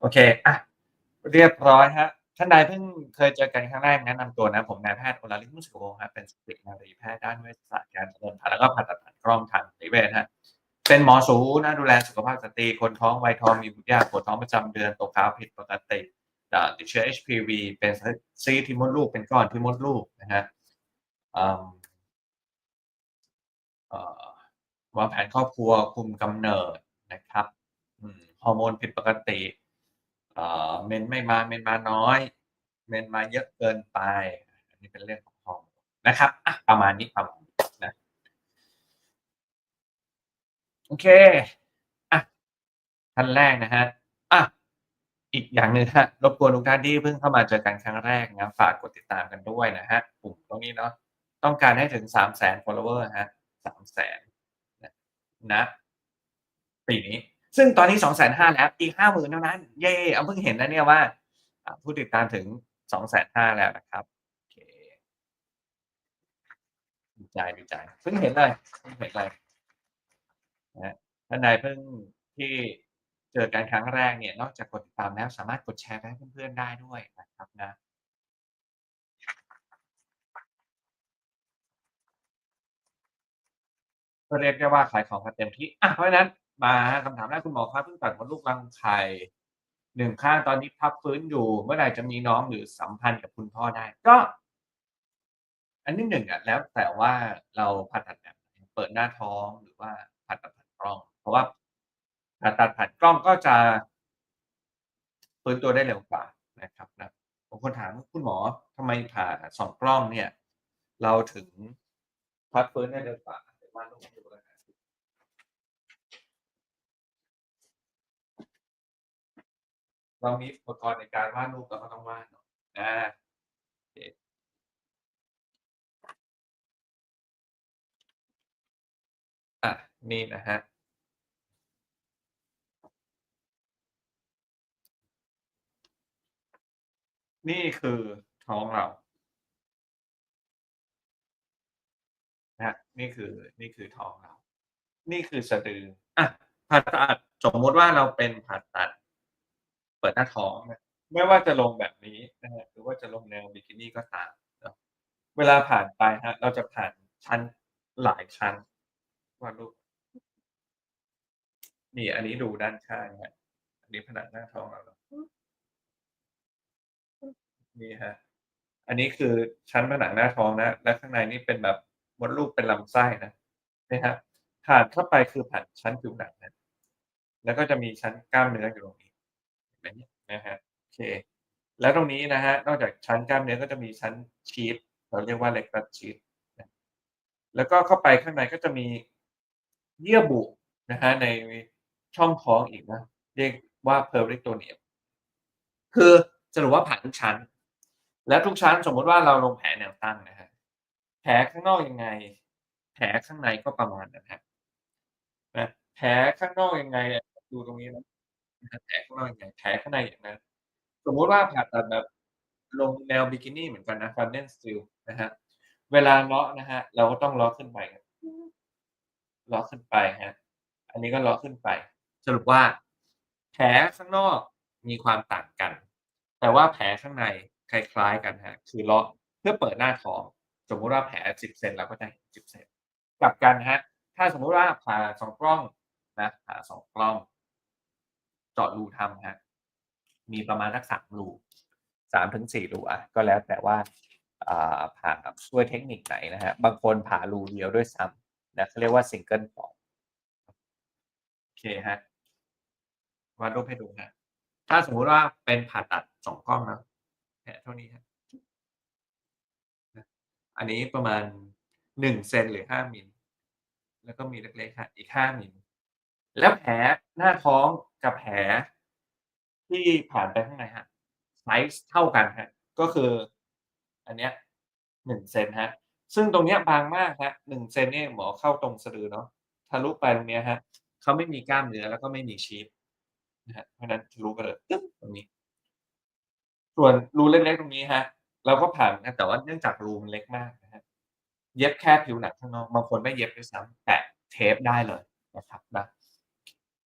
โอเคอะเรียบร้อยครับท่านใดเพิ่งเคยเจอกันครั้งแรกแนะนำตัวนะ ผมนายแพทย์โอฬารฤทธิ์มุสิกวงศ์ครับเป็นสตรีนารีแพทย์ด้านเวชศาสตร์การเจริญพันธุ์แล้วก็ผ่าตัดผ่านกล้องทางนิเวศครับเป็นหมอสูนะดูแลสุขภาพสตรีคนท้องวัยทองมีบุตรยากปวดท้องประจำเดือนตกขาวผิดปกติอ่าติดเชื้อ HPV เป็นซีที่มดลูกเป็นก้อนที่มดลูกนะฮะอืมเอ่อวางแผนครอบครัวคุมกำเนิดนะครับฮอร์โมนผิดปกติ เอ่อเมนไม่มาเมนมาน้อย เมนมาเยอะเกินไปอันนี้เป็นเรื่องของฮอร์โมนนะครับอะประมาณนี้ประมาณนี้นะโอเคอะท่านแรกนะครับอะอีกอย่างหนึ่งครับรบกวนทุกท่านที่เพิ่งเข้ามาเจอกันครั้งแรกนะฝากกดติดตามกันด้วยนะครับปุ่มตรงนี้เนาะต้องการให้ถึง300,000 follower ครับ300,000นะปีนี้ ซึ่งตอนนี้250,000แล้วอีก50,000เท่านั้น เย้อ้าเพิ่งเห็นนะเนี่ยว่าผู้ติดตามถึง250,000แล้วนะครับโอเคดีใจดีใจเพิ่งเห็นเลยเพิ่งเห็นเลยนะท่านใดเพิ่งที่เจอกันครั้งแรกเนี่ย นอกจากกดติดตามแล้วสามารถกดแชร์ไปให้เพื่อนๆได้ด้วยนะครับนะก็เรียกได้ว่าขายของกันเต็มที่อะเพราะฉะนั้น มาคำถามแรกคุณหมอครับเพิ่งตัดมดลูกรังไข่1ข้างตอนนี้พักฟื้นอยู่ เมื่อไหร่จะมีน้องหรือสัมพันธ์กับคุณพ่อได้?ก็ อันที่1อะแล้วแต่ว่าเราผ่าตัดแบบเปิดหน้าท้องหรือว่าผ่าตัดผ่านกล้อง เพราะว่าผ่าตัดผ่านกล้องก็จะฟื้นตัวได้เร็วกว่านะครับนะบางคนถาม"คุณหมอทำไมผ่า2กล้องเนี่ย เราถึงพักฟื้นได้เร็วกว่า?"เดี๋ยววาดรูปให้ดูแล้วกั เรามีอุปกรณ์ในการวาดรูปเราก็ต้องวาดเนาะอาโอเคอะนี่นะครับนี่คือท้องเรานะนี่คือนี่คือท้องเรา นี่คือสะดืออะผ่าตัดสมมติว่าเราเป็นผ่าตัด เปิดหน้าท้องนะไม่ว่าจะลงแบบนี้นะครับหรือว่าจะลงแนวบิกินี่ก็ตามเนะเวลาผ่านไปครับเราจะผ่านชั้นหลายชั้นวารูปนี่อันนี้ดูด้านข้างครับอันนี้ผนังหน้าท้องเราเนาะนี่ครับอันนี้คือชั้นผนังหน้าท้องนะ และข้างในนี่เป็นแบบมดลูกเป็นลำไส้นะนะครับผ่านเข้าไปคือผ่านชั้นผิวหนังนะแล้วก็จะมีชั้นกล้ามเนื้ออยู่ตรงนี้ นไหมเนี่ย?นะครับโอเค แล้วตรงนี้นะครับนอกจากชั้นกล้ามเนื้อก็จะมีชั้นชีทเราเรียกว่า rectus sheath นะแล้วก็เข้าไปข้างในก็จะมีเยื่อบุนะครับในช่องท้องอีกนะ เรียกว่า Peritoneum คือสรุปว่าผ่านทุกชั้น และทุกชั้นสมมติว่าเราลงแผลแนวตั้งนะครับแผลข้างนอกยังไง แผลข้างในก็ประมาณนั้นครับนะแผลข้างนอกยังไงดูตรงนี้นะ แผลข้างนอกอยังไงแผลข้างในอย่างนั้น สมมุติว่าผ่าตัดแบบลงแนวบิกินี่เหมือนกันนะ Fundal Steel นะครับเวลาเลาะนะครับเราก็ต้องเลาะขึ้นไปเลาะขึ้นไปครับอันนี้ก็เลาะขึ้นไป สรุปว่า แผลข้างนอกมีความต่างกัน แต่ว่าแผลข้างในคล้ายๆกันครับคือเลาะเพื่อเปิดหน้าท้อง สมมุติว่าแผล10เซนเราก็จะเห็น10เซนกลับกันครับถ้าสมมุติว่าผ่า2กล้องนะผ่า2กล้อง เจาะรูทำครับมีประมาณสัก3รู3-4รูอะก็แล้วแต่ว่าผ่าด้วยเทคนิคไหนนะครับบางคนผ่ารูเดียวด้วยซ้ำนะเขาเรียกว่า Single Port โอเคครับวาดรูปให้ดูครับถ้าสมมุติว่าเป็นผ่าตัด2กล้องนะแผลเท่านี้ครับนะอันนี้ประมาณ1เซนหรือ5มิลแล้วก็มีเล็กๆครับอีก5มิลแล้วแผล หน้าท้องกับแผลที่ผ่านไปข้างในครับไซซ์เท่ากันครับก็คือ อันเนี้ย1เซนครับซึ่งตรงเนี้ยบางมากครับ1เซนเนี่ยหมอเข้าตรงสะดือเนาะทะลุไปตรงเนี้ยครับเขาไม่มีกล้ามเนื้อแล้วก็ไม่มีชีทนะครับเพราะนั้นทะลุไปเลยตึ๊บตรงนี้ ส่วนรูเล็กๆตรงนี้ครับเราก็ผ่านนะแต่ว่าเนื่องจากรูมันเล็กมากนะครับเย็บแค่ผิวหนังข้างนอกบางคนไม่เย็บด้วยซ้ำแปะเทปได้เลยนะครับนะ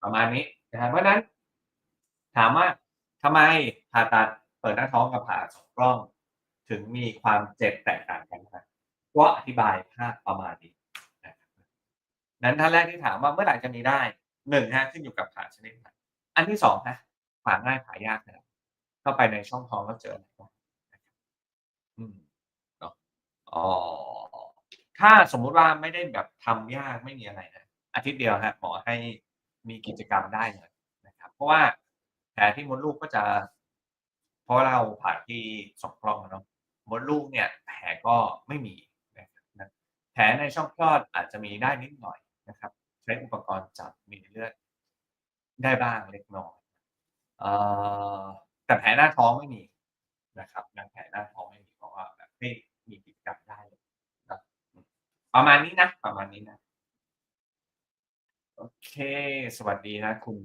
ประมาณนี้นะครับเพราะนั้น ถามว่าทำไมผ่าตัดเปิดหน้าท้องกับผ่าสองกล้อง ถึงมีความเจ็บแตกต่างกันครับก็อธิบายภาพประมาณนี้นะนั้นท่านแรกที่ถามว่าเมื่อไหร่จะมีได้หนึ่งฮะขึ้นอยู่กับผ่าชนิดไหนอันที่สองฮะผ่าง่ายผ่ายากนะครับเข้าไปในช่องท้องแล้วเจออะไรบ้างอืมเนาะอ๋อถ้าสมมุติว่าไม่ได้แบบทำยากไม่มีอะไรนะอาทิตย์เดียวฮะหมอให้ มีกิจกรรมได้เลยนะครับ เพราะว่าแผลที่มดลูกก็จะ เพราะเราผ่าที่สองกล้องเนาะมดลูกเนี่ยแผลก็ไม่มีนะครับแผลในช่องคลอดอาจจะมีได้นิดหน่อยนะครับ ใช้อุปกรณ์จับมีเลือดได้บ้างเล็กน้อยแต่แผลหน้าท้องไม่มีนะครับนะแผลหน้าท้องไม่มีเพราะว่าแบบให้มีกิจกรรมได้เลยนะประมาณนี้นะประมาณนี้นะ โอเค สวัสดีนะคุณ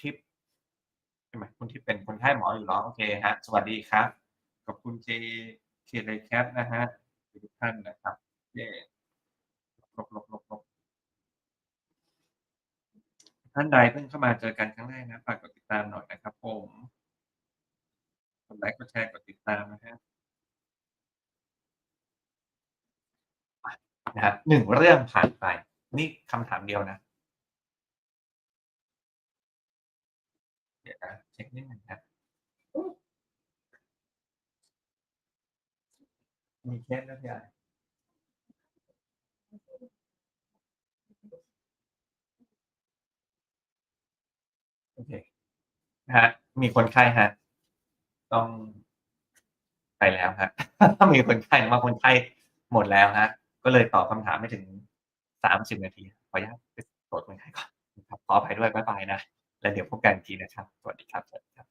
ทิพย์ใช่ไหมคุณทิพย์เป็นคนไข้หมออยู่เนาะโอเคฮะ สวัสดีครับ ขอบคุณเจเชียร์เลยแคปนะฮะทุกท่านนะครับเย้ลบลบลบลบท่านใดเพิ่งเข้ามาเจอกันครั้งแรกนะฝากกดติดตามหน่อยนะครับ ผมกดไลค์กดแชร์กดติดตามนะฮะนะครับหนึ่งเรื่องผ่านไป นี่คำถามเดียวนะ เดี๋ยวนะเช็คนิดหนึ่งครับมีเคสแล้วพี่โอเคนะฮะ มีคนไข้ฮะ ต้องไปแล้วฮะมีคนไข้มาคนไข้หมดแล้วฮะ ก็เลยตอบคำถามไม่ถึง สามสิบนาที ขออนุญาตไปตรวจคนไข้ก่อนครับขออภัยด้วยบ๊ายบายนะ แล้วเดี๋ยวพบกันทีนะครับ สวัสดีครับ